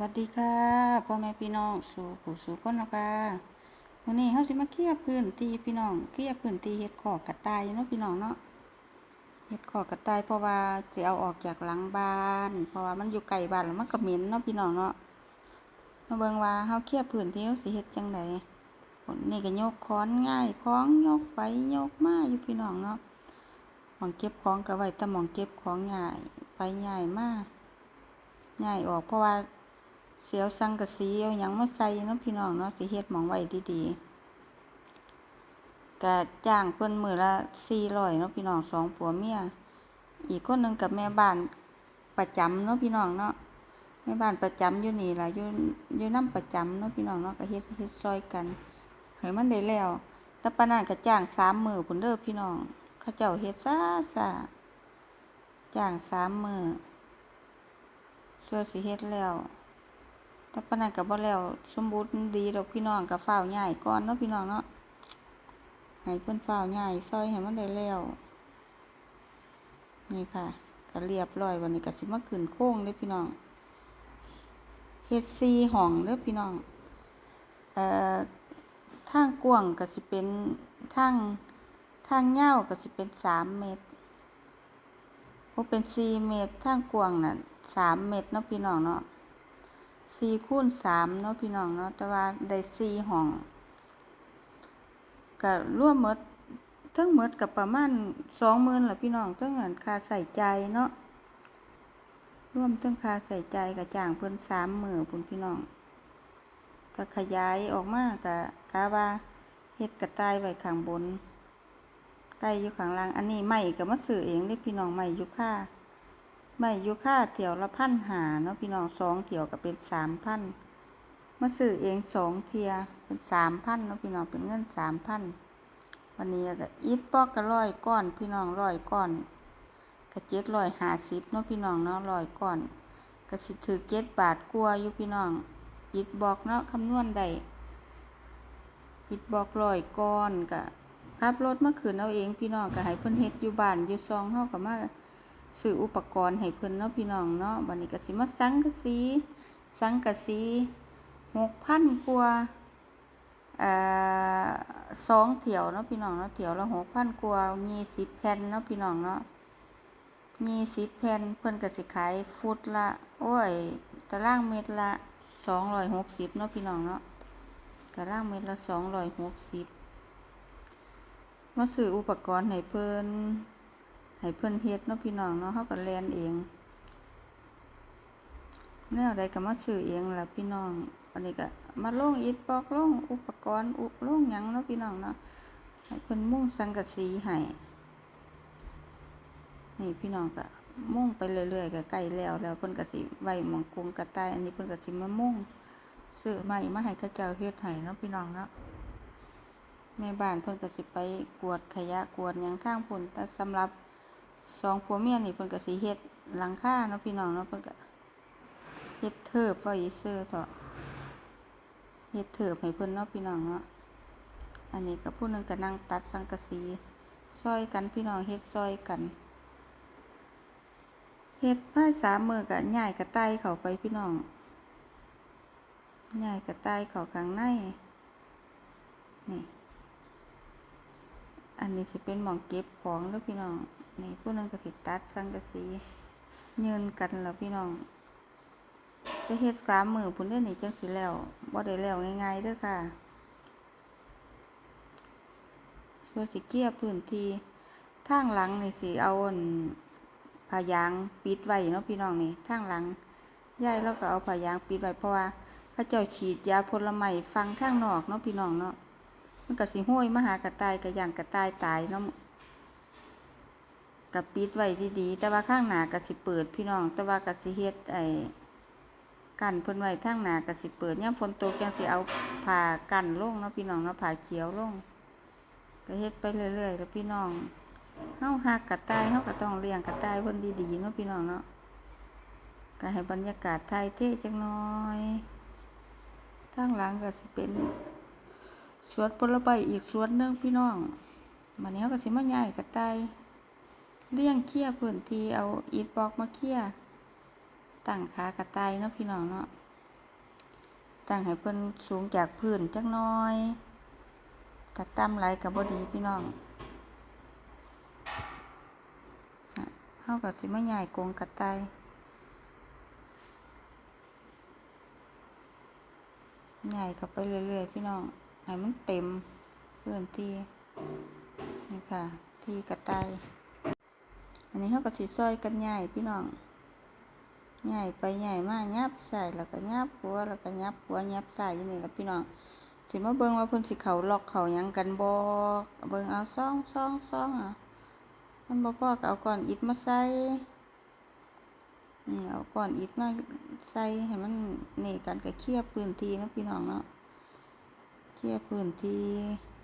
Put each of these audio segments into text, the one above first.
วัสดีค่ะพ่อแม่พี่น้องสู่ผู้สู่คนนะคะวันนี้เขาสิมาเคลียร์พื้นที่พี่น้องเคลียร์พื้นที่เฮ็ดขอกกระต่ายเนาะพี่น้องเนาะเฮ็ดขอกกระต่ายเพราะว่าสิเอาออกจากหลังบ้าน เพราะว่ามันอยู่ไกลบ้านแล้วมันก็เหม็นเนาะพี่น้องเนาะมาเบิ่งว่าเฮาเคลียร์พื้นที่เฮาสิเฮ็ดจังไดผลนี่ก็ยกค้อนง่ายของยกไปยกมาอยู่พี่น้องเนาะหมองเก็บของก็ไว้แต่หมองเก็บของง่ายไปง่ายมากง่ายออกเพราะว่า เสียวสังกะสีเอาหยังมาใส่เนาะพี่น้องเนาะสิเฮ็ดหมองไว้ดีๆก็จ้างเพิ่นมื้อละ400เนาะพี่น้องสองผัวเมียอีกคนหนึงกับแม่บ้านประจำเนาะพี่น้องเนาะแม่บ้านประจำอยู่นี่ล่ะอยู่อยู่นำประจำเนาะพี่น้องเนาะก็เฮ็ดเฮ็ดซอยกันให้มันได้แล้วแต่ปานนั้นก็จ้าง3มื้อพุ่นเด้อพี่น้องเขาเจ้าเฮ็ดซาซาจ้าง3มื้อส่วนสิเฮ็ดแล้ว แต่ปานนั้นก็บ่แล้วสมบูรณ์ดีดอกพี่น้องก็ฟ้าวย้ายก่อนเนาะพี่น้องเนาะให้เพิ่นฟ้าวย้ายซอยให้มันได้แล้ว นี่ค่ะก็เรียบร้อยวันนี้ก็สิมาขึ้นโค้งเด้อพี่น้องเฮ็ดซีห้องเด้อพี่น้องเอ่อทางกว้างก็สิเป็นทางทางยาวก็สิเป็น3เมตรบ่เป็น4เมตรทางกว้างน่ะ3เมตรเนาะพี่น้องเนาะ สี่คูณสามเนาะพี่น้องเนาะแต่ว่าได้สี่ห้องก็รวมหมดทั้งหมดกับประมาณสองหมื่นละพี่น้องทั้งนั้นค่าใส่ใจเนาะรวมทั้งค่าใส่ใจกับจ้างเพิ่นสามหมื่นพุ่นพี่น้องก็ขยายออกมาก็กะว่าเฮ็ดกระต่ายไว้ข้างบนไก่อยู่ข้างล่างอันนี้ไม้ก็มาซื้อเองเด้พี่น้องไม้ยูคา ไม่อยู่ค่าเที่ยวละพันหาเนาะพี่น้องสองเที่ยวก็เป็นสามพันมาซื้อเองสองเทียเป็นสามพันเนาะพี่น้องเป็นเงินสามพันวันนี้ก็อีทปอกก็ร้อยก้อนพี่น้องร้อยก้อนก็เจ็ดร้อยหาสิบเนาะพี่น้องเนาะร้อยก้อนก็สิถือเจ็ดบาทกลัวอยู่พี่น้องอีทบอกเนาะคำนวณได้อีทบอกร้อยก้อนก็ขับรถมาขืนเอาเองพี่น้องก็ให้เพิ่นเฮ็ดอยู่บ้านอยู่ซองเฮาก็มา ซื้ออุปกรณ์ให้เพิ่นเนาะพี่น้องเนาะบัดนี้ก็สิมาสังกะสีสังกะสี6,000กว่าเอ่อสองเที่ยวเนาะพี่น้องเนาะเที่ยวละ6,000กว่า20แผ่นเนาะพี่น้องเนาะ20แผ่นเพิ่นก็สิขายฟุตละ โอ้ยตารางเมตรละ260เนาะพี่น้องเนาะตารางเมตรละ260มาซื้ออุปกรณ์ให้เพิ่น ให้เพิ่นเฮ็ดเนาะพี่น้องเนาะเฮาก็แลนเองแนวใดก็มาซื้อเองล่ะพี่น้อง อันนี้ก็มาลงอิฐบล็อกลงอุปกรณ์อุลงหยังเนาะพี่น้องเนาะให้เพิ่นมุงสังกะสีให้นี่พี่น้องก็มุ่งไปเรื่อยๆก็ใกล้แล้วแล้วเพิ่นก็สิไว้หมองกงกระต่ายอันนี้เพิ่นก็สิมามุ่งซื้อไม้มาให้เขาเจ้าเฮ็ดให้เนาะพี่น้องเนาะแม่บ้านเพิ่นก็สิไปกวดขยะกวดหยังทางพุ่นแต่สำหรับ สองผัวเมียนี่เพิ่นก็สิเฮ็ดหลังคาเนาะพี่น้องเนาะเพิ่นก็เฮ็ดเทิบไว้ซื่อเถาะเฮ็ดเทิบให้เพิ่นเนาะพี่น้องเนาะอันนี้ก็ผู้นึงก็นั่งตัดสังกะสีซอยกันพี่น้องเฮ็ดซอยกันเฮ็ดภาสามมือก็ย้ายกระต่ายเข้าไปพี่น้องย้ายกระต่ายเข้าข้างในนี่ อันนี้สิเป็นหม่องเก็บของเด้อพี่น้องนี่ผู้หนึงก็สิตัดสังกะสียืนกันแล้วพี่น้องจะเฮ็ดสามมือพุ่นเด้อนี่จังสิแล้วบ่ได้แล้วง่ายๆเด้อค่ะส่วนสิเกี่ยพื้นที่ทางหลังนี่สิเอาอนผ้ายางปิดไว้เนาะพี่น้องนี่ทางหลังยายแล้วก็เอาผ้ายางปิดไว้เพราะว่าเขาเจ้าฉีดยาผลไม้ฟังทางนอกเนาะพี่น้องเนาะ มันก็สิห้วยมาหากระต่ายกระย่านกระต่ายตายเนาะกับปิดไว้ดีๆ แต่ว่าข้างหน้าก็สิเปิดพี่น้อง แต่ว่าก็สิเฮ็ดไอ้กันเพิ่นไว้ทางหน้าก็สิเปิดยามฝนตกจังสิเอาผ้ากันลงเนาะพี่น้องเนาะผ้าเขียวลงก็เฮ็ดไปเรื่อยๆแล้วพี่น้องเฮาฮักกระต่ายเฮาก็ต้องเลี้ยงกระต่ายเพิ่นดีๆเนาะพี่น้องเนาะก็ให้บรรยากาศไทยเท่จังน้อยทางหลังก็สิเป็น สวนผลไม้อีกสวนหนึงพี่น้องมันนี้เขาก็สิมาย้ายกระต่ายเลี้ยงเคี่ยพื้นที่เอาอิฐบล็อกมาเคี่ยตั้งขากระต่ายเนาะพี่น้องเนาะตั้งให้เพิ่นสูงจากพื้นจักน้อยกะต่ำไหลกับ่ดีพี่น้องน่ะเฮาก็สิมาย้ายกงกระต่ายย้ายเข้าไปเรื่อยๆพี่น้อง ให้มันเต็มพื้นที่นี่ค่ะ ที่กระต่ายอันนี้เฮาก็สิซอยกันย้ายพี่น้องย้ายไปย้ายมากยับซ้ายแล้วก็ยับขวแล้วก็ยับขวยับซ้ายอยู่นี่ล่ะพี่น้องสิมาเบิ่งว่าเพิ่นสิเขาล็อกเขายังกันบ่เบิ่งเอาซ่องซ่องซ่องอะมันบ่พอก็เอาก้อนอิฐมาใส่เอาก้อนอิฐมาใส่ให้มันนี่กันก็เคลียร์พื้นที่นะพี่น้องเนาะ ลียร์พื้นที่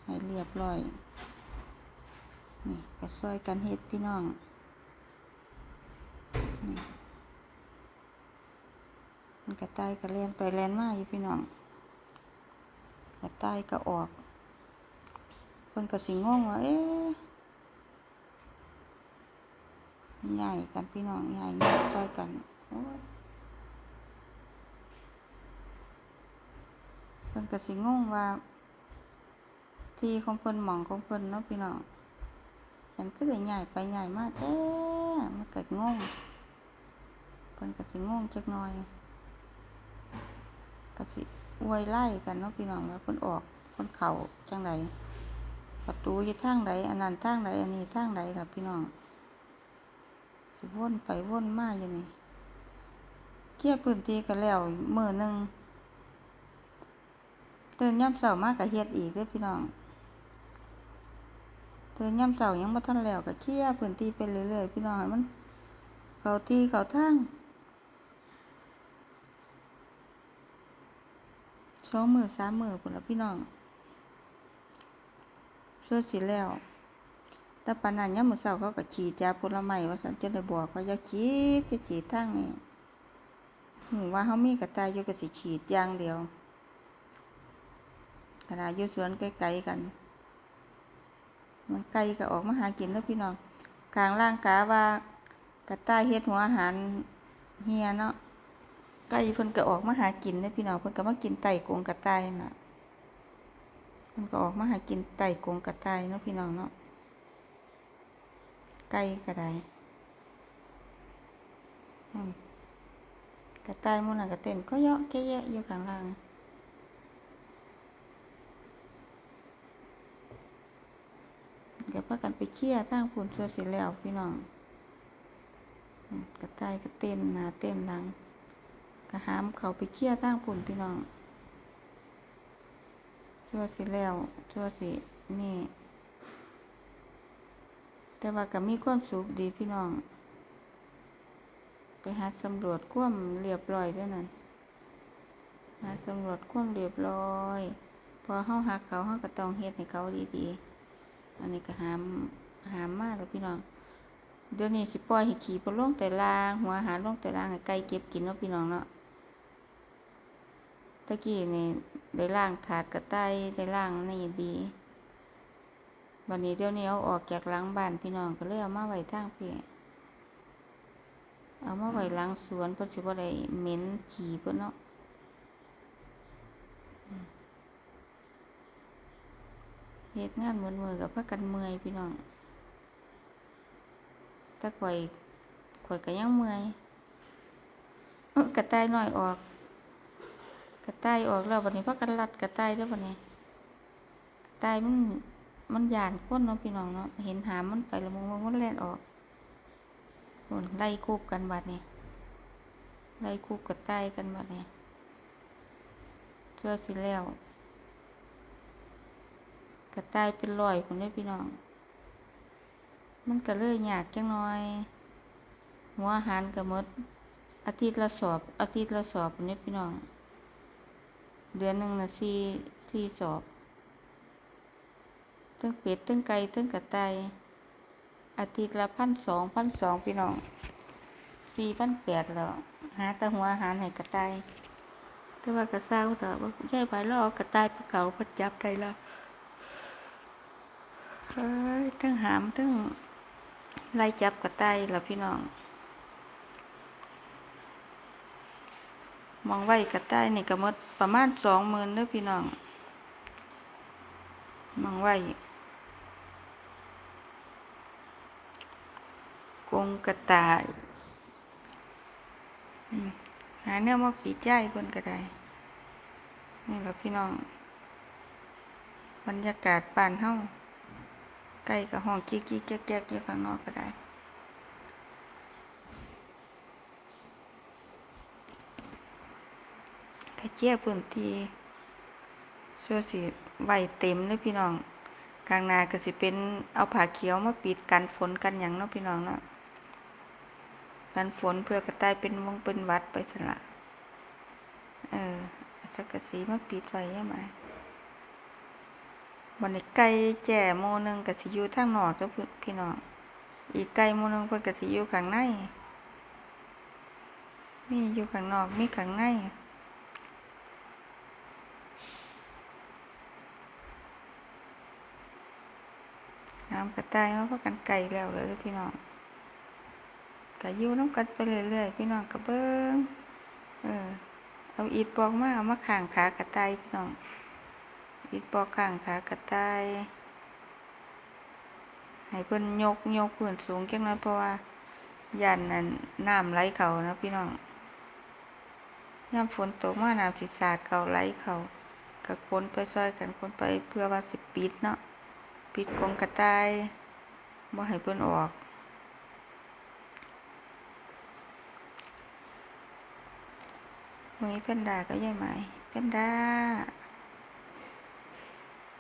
ให้เรียบร้อย นี่ก็ซอยกันเฮ็ดพี่น้อง นี่มันกระต่ายก็แล่นไปแล่นมาอยู่พี่น้อง กระต่ายก็ออกเพิ่นก็สิงงว่าเอ๊ะใหญ่กันพี่น้องใหญ่ใหญ่ซอยกันโอ้ย พิ่นก็สิงงว่า ที่ของเพิ่นหมองของเพิ่นเนาะพี่น้องฉันก็เลยใหญ่ไปใหญ่มากแท้มันเกิดงงเพิ่นก็สิงงจักหน่อยก็สิอวยไล่กันเนาะพี่น้องว่าเพิ่นออกเพิ่นเข้าจังไดประตูอยู่ทางใดอันนั้นทางใดอันนี้ทางใดล่ะพี่น้องสิวนไปวนมาอยู่นี่เคลียร์พื้นที่กันแล้วมือหนึ่ง ตื่นยามเช้ามาก็เฮ็ดอีกเด้พี่น้องเตือนย่ำเสายังบ่ทันแล้วก็เคลียร์พื้นที่ไปเรื่อยๆพี่น้องมัน เขาที่เขาทางสองมือสามมือพุ่นละพี่น้องช่วยสิแล้วแต่ปานนั้นยามมือเช้าเขาก็ฉีดยาผลไม้ว่าซั่นจะได้บอกว่าอย่าฉีดจะฉีดทางนี้หูว่าเฮามีกระตายอยู่ก็สิฉีดอย่างเดียว ขนาดอยู่สวนไกลๆกัน มันไก่ก็ออกมาหากินแล้วพี่น้องกลางล่างกาว่ากระต่ายเฮ็ดหัวอาหารเฮียเนาะไก่เพิ่นก็ออกมาหากินเด้อพี่น้องเพิ่นก็มากินไต่กงกระต่ายน่ะเพิ่นก็ออกมาหากินไต่กงกระต่ายเนาะพี่น้องเนาะไก่ก็ได้กระต่ายหมื้นั้นก็เต้นก็เยาะแกะแยะอยู่ข้างล่าง เดี๋ยวพากันไปเคลียร์ทางพุ่นชัวสิแล้วพี่น้องกระต่ายก็เต้นหนาเต้นหลังก็หามเขาไปเคลียร์ทางพุ่นพี่น้องชัวสิแล้วชัวสินี่ แต่ว่าก็มีความสุขดีพี่น้อง ไปหาสำรวจความเรียบร้อยด้วยนั่นหาสำรวจความเรียบร้อยพอเฮาหักเขาเฮาก็ต้องเฮ็ดให้เขาดีๆ อันนี้ก็หามหามมากแล้วพี่น้องเดี๋ยวนี้สิปล่อยให้ขี่พลงแต่ลางหัวอาหารลงแต่ลางให้ไก่เก็บกินเนาะพี่น้องเนาะตะกี้นี่ได้ล่างถาดกระต่ายได้ล่างนี่ดีวันนี้เดี๋ยวนี้เอาออกจากหลังบ้านพี่น้องก็เลยเอามาไว้ทางพี่เอามาไว้หลังสวนเพิ่นสิบ่ได้เหม็นขี่เพิ่นเนาะ เฮ็ดงานเหมือนมือกับพักกันเมื่อยพี่น้องถ้าข่อยข่อยก็ยังเมื่อยกระต่ายน้อยออก กระต่ายออกแล้ววันนี้พักกันรัดกระต่ายเด้อวันนี้กระต่ายมันมันหยานคนเนาะพี่น้องเนาะเห็นหามมันไปล้วมันมันแล่นออกโน่นไล่คูบกันบัดนี้ไล่คูบกระต่ายกันบัดนี้เชื่อสิแล้ว ระต่ายเป็นรอยผมได้พี่น้อง มันก็เลยยากจังน้อย หัวอาหารก็หมดอาทิตย์ละสอบอาทิตย์ละสอบผมได้พี่น้อง เดือนหนึ่งนะสี่สี่สอบตั้งเป็ดตั้งไก่ตั้งกระต่ายอาทิตย์ละพันสองพันสองพี่น้องสี่พันแปดแล้วหาแต่หัวอาหารให้กระต่ายแต่ว่ากระเซ้าแต่ว่าใหญ่ไปแล้วเอกระต่ายไปเขาไปจับได้แล้ว เฮ้ยทั้งหามทั้งไล่จับกระต่ายล่ะพี่น้อง มองไว้กระต่ายนี่ก็มดประมาณสองหมื่นเด้อพี่น้อง มองไว้กงกระต่ายอืมหาแนวมาปิดใจเพิ่นก็ไดนี่แหละพี่น้อง บรรยากาศป่านเฮา ใกล้กับห้องกิ๊กกิ๊กแก๊กแก๊กอยู่ข้างนอกก็ได้ กระเจี๊ยบพื้นที่เสื้อสีไหวเต็มเลยพี่น้องกลางนาก็สิเป็นเอาผ้าเขียวมาปิดกันฝนกันอย่างเนาะพี่น้องเนาะกันฝนเพื่อกระต่ายเป็นวงเป็นวัดไปสละเออสักกะสีมาปิดไว้ยังไง วันนี้ไก่แจ่โมหนึงก็สิยู่ทางนอกเด้อพี่น้อง อีกไก่โมหนึงเพิ่นก็สิยูข้างใน มีอยู่ข้างนอก มีข้างใน น้ำกระต่ายมาพากันไก่แล้วเลยพี่น้องก็อยู่น้ำกันไปเรื่อยๆพี่น้องก็เบิ้งเออ เอาอิฐบอกมาเอามาข้างขากระต่ายพี่น้อง อิฐบอกข้างขากระต่ายให้เพิ่นยกยกพื้นสูงจังนั้นเพราะว่ายันนั่นน้ำไหลเขานะพี่น้องยามฝนตกมาน้ำสิสาดเขาไหลเขาก็คนไปซอยกันคนไปเพื่อว่าสิปิดเนาะปิดกรงกระต่ายบ่ให้เพิ่นออกมือเพิ่นด่ากับยายไหมเพิ่นด่า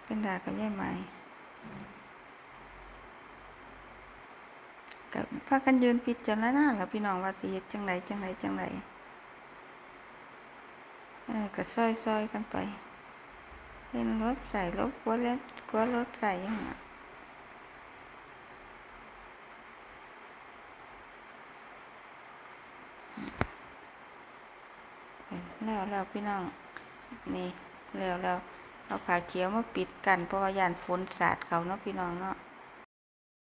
เพิ่นดากับยายไหมกับพากันยืนพิจารณาแล้วพี่น้องว่าสิเฮ็ดจังไดจังไดจังไดเออก็ซอยๆกันไป เห็นรถใส่รถกลัวแล้วกลัวรถใส่ยังไงแล้วแล้วพี่น้องนี่แล้วแล้ว เอาผ้าเขียวมาปิดกันเพราะว่ายานฝนสาดเขาเนาะพี่น้องเนาะ